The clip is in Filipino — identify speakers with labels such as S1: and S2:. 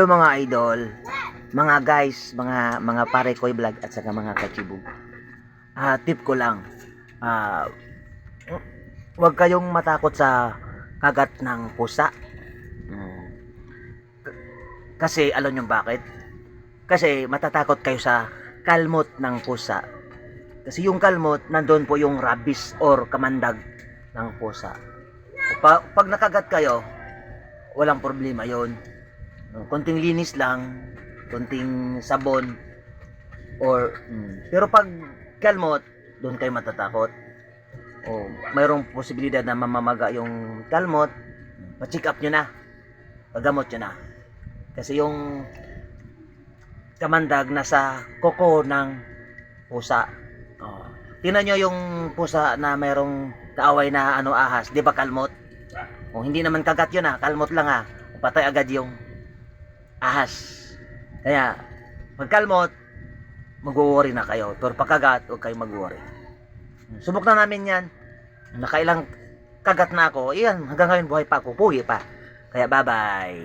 S1: Hello mga idol, mga guys, mga mga pare koy vlog at saka mga kachibog. Ah, tip ko lang. Ah, huwag kayong matakot sa kagat ng pusa. Mm. K- Kasi alam nyo bakit? Kasi matatakot kayo sa kalmot ng pusa. Kasi yung kalmot, nandun po yung rabies or kamandag ng pusa. Pa- pag nakagat kayo, walang problema yon konting linis lang, konting sabon, or, mm, pero pag kalmot, doon kayo matatakot. O, mayroong posibilidad na mamamaga yung kalmot, pa-check up nyo na, pagamot nyo na. Kasi yung kamandag nasa koko ng pusa. Oh. Tingnan nyo yung pusa na mayroong kaaway na ano ahas, di ba kalmot? O hindi naman kagat yun ah, kalmot lang ah. Patay agad yung ahas. Kaya, pag kalmot, mag-worry na kayo. Pero pagkagat, huwag kayo mag-worry. Subok na namin yan. Nakailang kagat na ako. Iyan, hanggang ngayon buhay pa ako. Puhi pa. Kaya bye-bye.